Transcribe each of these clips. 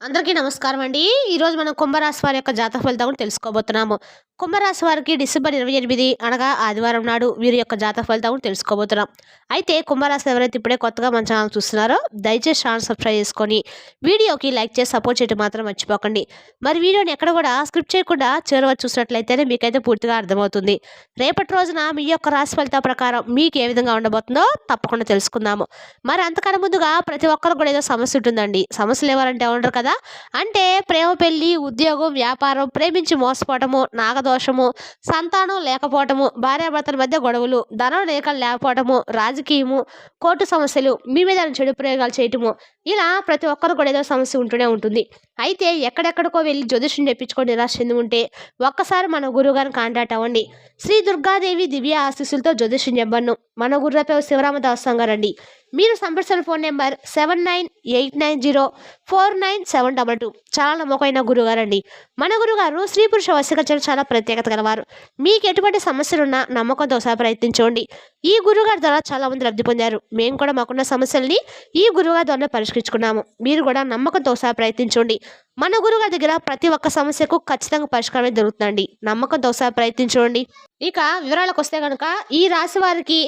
అందరికీ నమస్కారం అండి ఈరోజు మనం కుంభరాశి వారి యొక్క జాతక ఫలితం కూడా తెలుసుకోబోతున్నాము. కుంభరాశి వారికి డిసెంబర్ ఇరవై ఎనిమిది అనగా ఆదివారం నాడు వీరి యొక్క జాతక ఫలితాలను తెలుసుకోబోతున్నాం. అయితే కుంభరాశి ఎవరైతే ఇప్పుడే కొత్తగా మన ఛానల్ చూస్తున్నారో దయచేసి ఛానల్ సబ్స్క్రైబ్ చేసుకొని వీడియోకి లైక్ చేసి సపోర్ట్ చేయడం మాత్రం మర్చిపోకండి. మరి వీడియోని ఎక్కడ కూడా స్క్రిప్ట్ చేయకుండా చివరి చూసినట్లయితేనే మీకైతే పూర్తిగా అర్థమవుతుంది. రేపటి రోజున మీ యొక్క రాశి ఫలితాల ప్రకారం మీకు ఏ విధంగా ఉండబోతుందో తప్పకుండా తెలుసుకుందాము. మరి అంతకన్నా ముందుగా ప్రతి ఒక్కరు కూడా ఏదో సమస్య ఉంటుందండి. సమస్యలు ఎవరంటే ఉండరు కదా. అంటే ప్రేమ పెళ్ళి ఉద్యోగం వ్యాపారం ప్రేమించి మోసపోవటము దోషము సంతానం లేకపోవటము భార్యాభర్తల మధ్య గొడవలు ధనం లేక లేకపోవటము రాజకీయము కోర్టు సమస్యలు మీ మీద చెడు ప్రయోగాలు చేయటము ఇలా ప్రతి ఒక్కరు కూడా ఏదో సమస్య ఉంటూనే ఉంటుంది. అయితే ఎక్కడెక్కడికో వెళ్ళి జ్యోతిష్యం చెప్పించుకొని నిరాశ చెంది ఉంటే ఒక్కసారి మన గురువుగారిని కాంటాక్ట్ అవ్వండి. శ్రీ దుర్గాదేవి దివ్య ఆశీస్సులతో జ్యోతిష్యం చెప్పను మన గురుపై శివరామదాస్ గారండి మీరు సంప్రదించిన phone number seven nine eight nine zero four nine seven double two. చాలా నమ్మకమైన గురుగారండి. మన గురుగారు స్త్రీ పురుష వశీకరణ చాలా ప్రత్యేకత గలవారు. మీకు ఎటువంటి సమస్యలున్నా నమ్మకంతో ఒకసారి ప్రయత్నించండి. ఈ గురుగారి ద్వారా చాలా మంది లబ్ధి పొందారు. మేము కూడా మాకున్న సమస్యల్ని ఈ గురుగారి ద్వారా పరిష్కరించుకున్నాము. మీరు కూడా నమ్మకంతో ఒకసారి ప్రయత్నించండి. మన గురుగారి దగ్గర ప్రతి ఒక్క సమస్యకు ఖచ్చితంగా పరిష్కారమే దొరుకుతుందండి. నమ్మకంతో ఒకసారి ప్రయత్నించండి. ఇక వివరాలకు వస్తే కనుక ఈ రాశి వారికి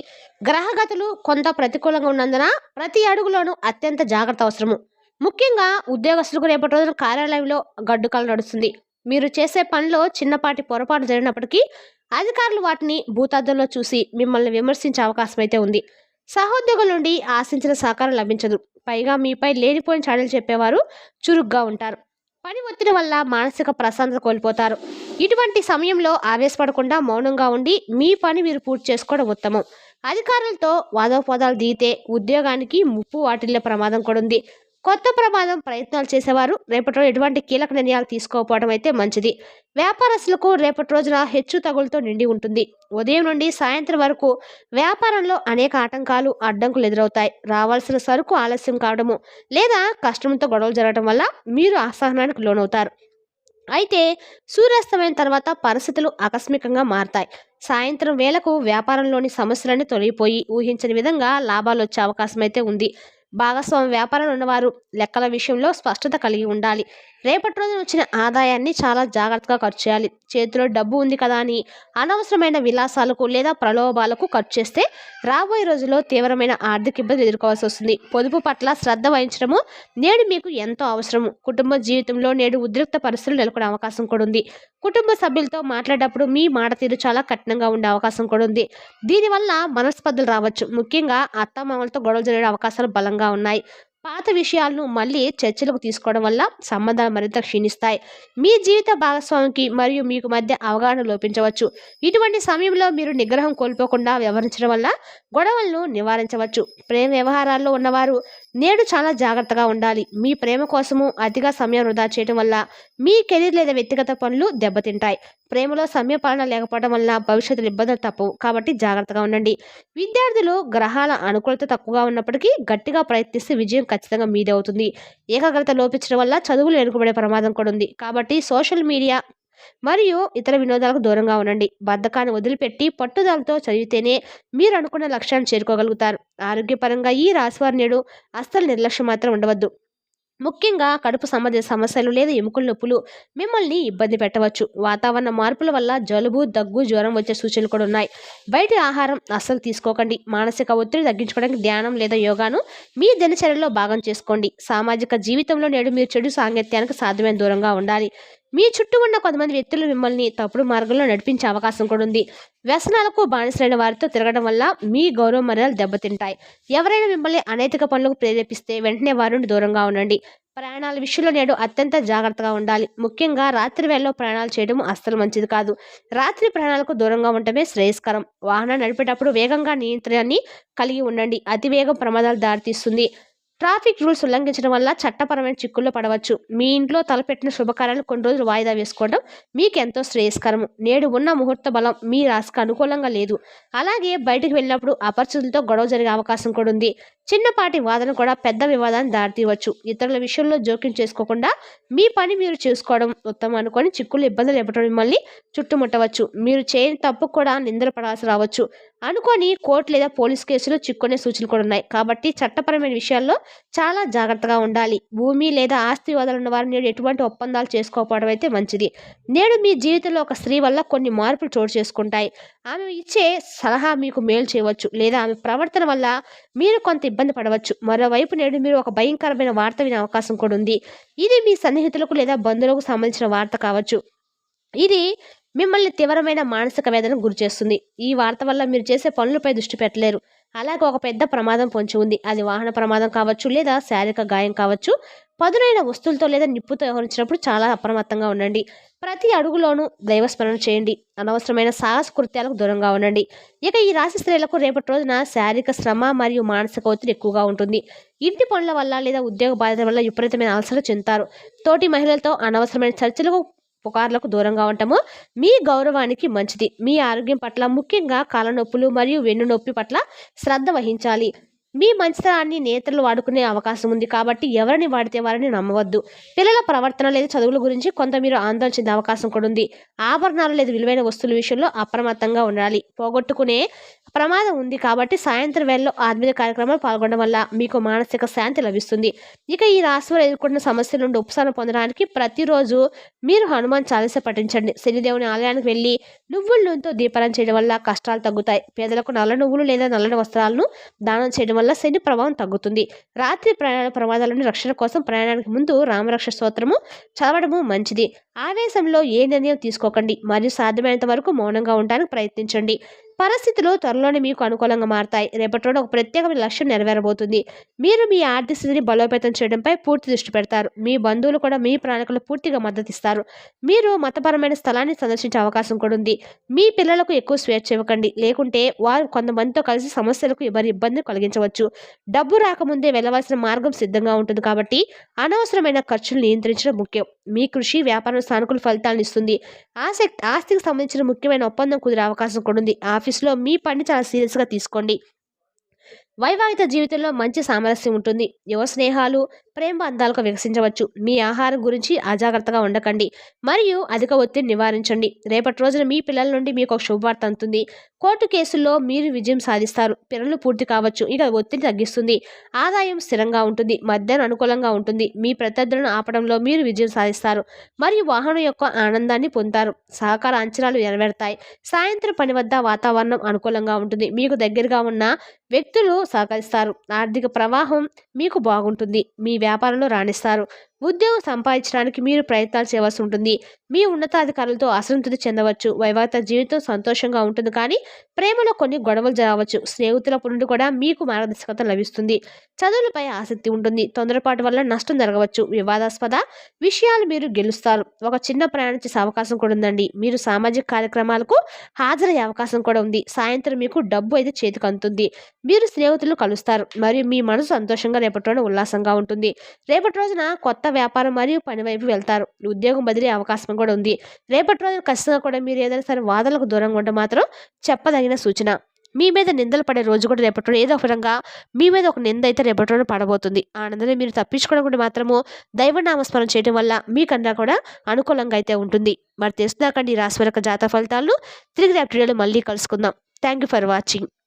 గ్రహగతులు కొంత ప్రతికూలంగా ఉన్నందున ప్రతి అడుగులోనూ అత్యంత జాగ్రత్త అవసరము. ముఖ్యంగా ఉద్యోగస్తులకు రేపటి రోజున కార్యాలయంలో గడ్డుకాలు నడుస్తుంది. మీరు చేసే పనిలో చిన్నపాటి పొరపాటు జరిగినప్పటికీ అధికారులు వాటిని భూతార్థంలో చూసి మిమ్మల్ని విమర్శించే అవకాశం అయితే ఉంది. సహోద్యోగుల నుండి ఆశించిన సహకారం లభించదు. పైగా మీపై లేనిపోయిన చాడలు చెప్పేవారు చురుగ్గా ఉంటారు. పని ఒత్తిడి వల్ల మానసిక ప్రశాంతత కోల్పోతారు. ఇటువంటి సమయంలో ఆవేశపడకుండా మౌనంగా ఉండి మీ పని మీరు పూర్తి చేసుకోవడం ఉత్తమం. అధికారులతో వాదోపవాదాలు దిగితే ఉద్యోగానికి ముప్పు వాటిల్లే ప్రమాదం కూడా ఉంది. కొత్త ప్రమాదం ప్రయత్నాలు చేసేవారు. రేపటి రోజు ఎటువంటి కీలక నిర్ణయాలు తీసుకోకపోవడం అయితే మంచిది. వ్యాపారస్తులకు రేపటి రోజున హెచ్చు తగులతో నిండి ఉంటుంది. ఉదయం నుండి సాయంత్రం వరకు వ్యాపారంలో అనేక ఆటంకాలు అడ్డంకులు ఎదురవుతాయి. రావాల్సిన సరుకు ఆలస్యం కావడము లేదా కష్టంతో గొడవలు జరగడం వల్ల మీరు అసహనానికి లోనవుతారు. అయితే సూర్యాస్తమైన తర్వాత పరిస్థితులు ఆకస్మికంగా మారతాయి. సాయంత్రం వేళకు వ్యాపారంలోని సమస్యలన్నీ తొలగిపోయి ఊహించని విధంగా లాభాలు వచ్చే అవకాశం అయితే ఉంది. భాగస్వామి వ్యాపారంలో ఉన్నవారు లెక్కల విషయంలో స్పష్టత కలిగి ఉండాలి. రేపటి రోజున వచ్చిన ఆదాయాన్ని చాలా జాగ్రత్తగా ఖర్చు చేయాలి. చేతిలో డబ్బు ఉంది కదా అని అనవసరమైన విలాసాలకు లేదా ప్రలోభాలకు ఖర్చు చేస్తే రాబోయే రోజుల్లో తీవ్రమైన ఆర్థిక ఇబ్బంది ఎదుర్కోవాల్సి వస్తుంది. పొదుపు పట్ల శ్రద్ధ వహించడము నేడు మీకు ఎంతో అవసరము. కుటుంబ జీవితంలో నేడు ఉద్రిక్త పరిస్థితులు నెలకొనే అవకాశం కూడా ఉంది. కుటుంబ సభ్యులతో మాట్లాడేటప్పుడు మీ మాట తీరు చాలా కఠినంగా ఉండే అవకాశం కూడా ఉంది. దీనివల్ల మనస్పర్ధలు రావచ్చు. ముఖ్యంగా అత్తమామలతో గొడవలు జరిగే అవకాశాలు బలంగా ఉన్నాయి. పాత విషయాలను మళ్ళీ చర్చలకు తీసుకోవడం వల్ల సంబంధాలు మరింత క్షీణిస్తాయి. మీ జీవిత భాగస్వామికి మరియు మీకు మధ్య అవగాహన లోపించవచ్చు. ఇటువంటి సమయంలో మీరు నిగ్రహం కోల్పోకుండా వ్యవహరించడం వల్ల గొడవలను నివారించవచ్చు. ప్రేమ వ్యవహారాల్లో ఉన్నవారు నేడు చాలా జాగ్రత్తగా ఉండాలి. మీ ప్రేమ కోసము అతిగా సమయం వృధా చేయడం వల్ల మీ కెరీర్ లేదా వ్యక్తిగత పనులు దెబ్బతింటాయి. ప్రేమలో సమయపాలన లేకపోవడం వల్ల భవిష్యత్తులో ఇబ్బందులు తప్పవు. కాబట్టి జాగ్రత్తగా ఉండండి. విద్యార్థులు గ్రహాల అనుకూలత తక్కువగా ఉన్నప్పటికీ గట్టిగా ప్రయత్నిస్తే విజయం ఖచ్చితంగా మీదే అవుతుంది. ఏకాగ్రత లోపించడం వల్ల చదువులు వెనుకబడే ప్రమాదం కూడా ఉంది. కాబట్టి సోషల్ మీడియా మరియు ఇతర వినోదాలకు దూరంగా ఉండండి. బద్ధకాన్ని వదిలిపెట్టి పట్టుదలతో చదివితేనే మీరు అనుకున్న లక్ష్యాన్ని చేరుకోగలుగుతారు. ఆరోగ్యపరంగా ఈ రాశివారి నేడు అస్సలు నిర్లక్ష్యం మాత్రం ఉండవద్దు. ముఖ్యంగా కడుపు సంబంధిత సమస్యలు లేదా ఎముకల నొప్పులు మిమ్మల్ని ఇబ్బంది పెట్టవచ్చు. వాతావరణ మార్పుల వల్ల జలుబు దగ్గు జ్వరం వచ్చే సూచనలు కూడా ఉన్నాయి. బయట ఆహారం అస్సలు తీసుకోకండి. మానసిక ఒత్తిడి తగ్గించుకోవడానికి ధ్యానం లేదా యోగాను మీ దినచర్యలో భాగం చేసుకోండి. సామాజిక జీవితంలో నేడు మీరు చెడు సాంగత్యానికి సాధ్యమైన దూరంగా ఉండాలి. మీ చుట్టూ ఉన్న కొంతమంది వ్యక్తులు మిమ్మల్ని తప్పుడు మార్గంలో నడిపించే అవకాశం కూడా ఉంది. వ్యసనాలకు బానిసలైన వారితో తిరగడం వల్ల మీ గౌరవ మర్యాదలు దెబ్బతింటాయి. ఎవరైనా మిమ్మల్ని అనైతిక పనులకు ప్రేరేపిస్తే వెంటనే వారి నుండి దూరంగా ఉండండి. ప్రయాణాల విషయంలో నేడు అత్యంత జాగ్రత్తగా ఉండాలి. ముఖ్యంగా రాత్రి వేళలో ప్రయాణాలు చేయడం అస్సలు మంచిది కాదు. రాత్రి ప్రయాణాలకు దూరంగా ఉండటమే శ్రేయస్కరం. వాహనం నడిపేటప్పుడు వేగంగా నియంత్రణని కలిగి ఉండండి. అతివేగం ప్రమాదాలు దారితీస్తుంది. ట్రాఫిక్ రూల్స్ ఉల్లంఘించడం వల్ల చట్టపరమైన చిక్కుల్లో పడవచ్చు. మీ ఇంట్లో తలపెట్టిన శుభకార్యాలు కొన్ని రోజులు వాయిదా వేసుకోవడం మీకు ఎంతో శ్రేయస్కరము. నేడు ఉన్న ముహూర్త బలం మీ రాశికి అనుకూలంగా లేదు. అలాగే బయటకు వెళ్ళినప్పుడు అపరిచితులతో గొడవ జరిగే అవకాశం కూడా ఉంది. చిన్నపాటి వాదన కూడా పెద్ద వివాదాన్ని దారితీయవచ్చు. ఇతరుల విషయంలో జోక్యం చేసుకోకుండా మీ పని మీరు చేసుకోవడం ఉత్తమం అనుకొని చిక్కులు ఇబ్బందులు ఇవ్వడం మిమ్మల్ని చుట్టుముట్టవచ్చు. మీరు చేయని తప్పు కూడా నిందలు పడాల్సి రావచ్చు. అనుకోని కోర్టు లేదా పోలీస్ కేసులు చిక్కునే సూచనలు కూడా ఉన్నాయి. కాబట్టి చట్టపరమైన విషయాల్లో చాలా జాగ్రత్తగా ఉండాలి. భూమి లేదా ఆస్తి వదలన్న వారు నేడు ఎటువంటి ఒప్పందాలు చేసుకోకపోవడం అయితే మంచిది. నేడు మీ జీవితంలో ఒక స్త్రీ వల్ల కొన్ని మార్పులు చోటు చేసుకుంటాయి. ఆమె ఇచ్చే సలహా మీకు మేలు చేయవచ్చు. లేదా ఆమె ప్రవర్తన వల్ల మీరు కొంత ఇబ్బంది పడవచ్చు. మరోవైపు నేడు మీరు ఒక భయంకరమైన వార్త వినే అవకాశం కూడా ఉంది. ఇది మీ సన్నిహితులకు లేదా బంధువులకు సంబంధించిన వార్త కావచ్చు. ఇది మిమ్మల్ని తీవ్రమైన మానసిక వేదనకు గురిచేస్తుంది ఈ వార్త వల్ల మీరు చేసే పనులపై దృష్టి పెట్టలేరు. అలాగే ఒక పెద్ద ప్రమాదం పొంచి ఉంది. అది వాహన ప్రమాదం కావచ్చు లేదా శారీరక గాయం కావచ్చు. పదునైన వస్తువులతో లేదా నిప్పుతో వ్యవహరించినప్పుడు చాలా అప్రమత్తంగా ఉండండి. ప్రతి అడుగులోనూ దైవస్మరణ చేయండి. అనవసరమైన సాహస కృత్యాలకు దూరంగా ఉండండి. ఇక ఈ రాశి స్త్రీలకు రేపటి రోజున శారీరక శ్రమ మరియు మానసిక ఒత్తిడి ఎక్కువగా ఉంటుంది. ఇంటి పనుల వల్ల లేదా ఉద్యోగ బాధ్యత వల్ల విపరీతమైన అలసలు చెందుతారు. తోటి మహిళలతో అనవసరమైన చర్చలకు పుకార్లకు దూరంగా ఉండటము. మీ గౌరవానికి మంచిది. మీ ఆరోగ్యం పట్ల ముఖ్యంగా కాళ్ళనొప్పులు మరియు వెన్ను నొప్పి పట్ల శ్రద్ధ వహించాలి. మీ మంచితనాన్ని నేతలు వాడుకునే అవకాశం ఉంది కాబట్టి ఎవరిని వాడితే వారిని నమ్మవద్దు. పిల్లల ప్రవర్తన లేదా చదువుల గురించి కొంత మీరు ఆందోళన చెందే అవకాశం కూడా ఉంది. ఆభరణాలు లేదా విలువైన వస్తువుల విషయంలో అప్రమత్తంగా ఉండాలి. పోగొట్టుకునే ప్రమాదం ఉంది కాబట్టి సాయంత్రం వేళలో ఆత్మీయ కార్యక్రమాలు పాల్గొనడం వల్ల మీకు మానసిక శాంతి లభిస్తుంది. ఇక ఈ రాశిలో ఎదుర్కొన్న సమస్యల నుండి ఉపశమనం పొందడానికి ప్రతిరోజు మీరు హనుమాన్ చాలీస పఠించండి. శనిదేవుని ఆలయానికి వెళ్ళి నువ్వుల నూనెతో దీపాలను చేయడం వల్ల కష్టాలు తగ్గుతాయి. పేదలకు నల్ల నువ్వులు లేదా నల్లని వస్త్రాలను దానం చేయడం వల్ల శని ప్రభావం తగ్గుతుంది. రాత్రి ప్రయాణ ప్రమాదాల నుండి రక్షణ కోసం ప్రయాణానికి ముందు రామరక్ష స్తోత్రము చదవడము మంచిది. ఆవేశంలో ఏ నిర్ణయం తీసుకోకండి. మరియు సాధ్యమైనంత వరకు మౌనంగా ఉండడానికి ప్రయత్నించండి. పరిస్థితులు త్వరలోనే మీకు అనుకూలంగా మారతాయి. రేపటి రోజు ఒక ప్రత్యేకమైన లక్ష్యం నెరవేరబోతుంది. మీరు మీ ఆర్థిక స్థితిని బలోపేతం చేయడంపై పూర్తి దృష్టి పెడతారు. మీ బంధువులు కూడా మీ ప్రణాళికలు పూర్తిగా మద్దతిస్తారు మీరు మతపరమైన స్థలాన్ని సందర్శించే అవకాశం కూడా ఉంది. మీ పిల్లలకు ఎక్కువ స్వేచ్ఛ ఇవ్వకండి. లేకుంటే వారు కొంతమందితో కలిసి సమస్యలకు ఎవరి ఇబ్బంది కలిగించవచ్చు. డబ్బు రాకముందే వెళ్ళవలసిన మార్గం సిద్ధంగా ఉంటుంది కాబట్టి అనవసరమైన ఖర్చులు నియంత్రించడం ముఖ్యం. మీ కృషి వ్యాపారం సానుకూల ఫలితాలను ఇస్తుంది. ఆసక్తి ఆస్తికి సంబంధించిన ముఖ్యమైన ఒప్పందం కుదిరే అవకాశం కూడా ఉంది. ఆఫీస్ ఆఫీస్లో మీ పని చాలా సీరియస్గా తీసుకోండి. వైవాహిక జీవితంలో మంచి సామరస్యం ఉంటుంది. యువ స్నేహాలు ప్రేమ బంధాలకు వికసించవచ్చు. మీ ఆహారం గురించి అజాగ్రత్తగా ఉండకండి. మరియు అధిక ఒత్తిడి నివారించండి. రేపటి రోజున మీ పిల్లల నుండి మీకు ఒక శుభవార్త అందుతుంది. కోర్టు కేసుల్లో మీరు విజయం సాధిస్తారు. పిల్లలు పూర్తి కావచ్చు. ఇక ఒత్తిడి తగ్గిస్తుంది. ఆదాయం స్థిరంగా ఉంటుంది. మధ్యాహ్నం అనుకూలంగా ఉంటుంది. మీ ప్రత్యర్థులను ఆపడంలో మీరు విజయం సాధిస్తారు. మరియు వాహనం యొక్క ఆనందాన్ని పొందుతారు. సహకార అంచనాలు నెరవేరుతాయి. సాయంత్రం పని వద్ద వాతావరణం అనుకూలంగా ఉంటుంది. మీకు దగ్గరగా ఉన్న వ్యక్తులు సహకరిస్తారు. ఆర్థిక ప్రవాహం మీకు బాగుంటుంది. మీ వ్యాపారంలో రాణిస్తారు. ఉద్యోగం సంపాదించడానికి మీరు ప్రయత్నాలు చేయవలసి ఉంటుంది. మీ ఉన్నతాధికారులతో అసంతృప్తి చెందవచ్చు. వైవాహిక జీవితం సంతోషంగా ఉంటుంది కానీ ప్రేమలో కొన్ని గొడవలు జరగవచ్చు. స్నేహితుల నుండి కూడా మీకు మార్గదర్శకత లభిస్తుంది. చదువులపై ఆసక్తి ఉంటుంది. తొందరపాటు వల్ల నష్టం జరగవచ్చు. వివాదాస్పద విషయాలు మీరు గెలుస్తారు. ఒక చిన్న ప్రయాణం చేసే అవకాశం కూడా ఉందండి. మీరు సామాజిక కార్యక్రమాలకు హాజరయ్యే అవకాశం కూడా ఉంది. సాయంత్రం మీకు డబ్బు అయితే చేతికి అందుతుంది. మీరు స్నేహితులు కలుస్తారు. మరియు మీ మనసు సంతోషంగా రేపటి రోజున ఉల్లాసంగా ఉంటుంది. రేపటి రోజున కొత్త వ్యాపారం మరియు పని వైపు వెళ్తారు. ఉద్యోగం బదిలీ అవకాశం కూడా ఉంది. రేపటి రోజున ఖచ్చితంగా కూడా మీరు ఏదైనా సరే వాదనలకు దూరంగా ఉంటే మాత్రం చెప్పదగిన సూచన. మీ మీద నిందలు పడే రోజు కూడా రేపటి రోజు ఏదో ఒక విధంగా మీ మీద ఒక నింద అయితే రేపటి రోజు పడబోతుంది. ఆ నిందని మీరు తప్పించుకోవడం కూడా మాత్రము దైవనామస్మరణ చేయడం వల్ల మీకన్నా కూడా అనుకూలంగా అయితే ఉంటుంది. మరి తెలుసుదాకండి ఈ రాశి వరకు జాతక ఫలితాలను తిరిగి రేపటి మళ్ళీ కలుసుకుందాం. Thank you for watching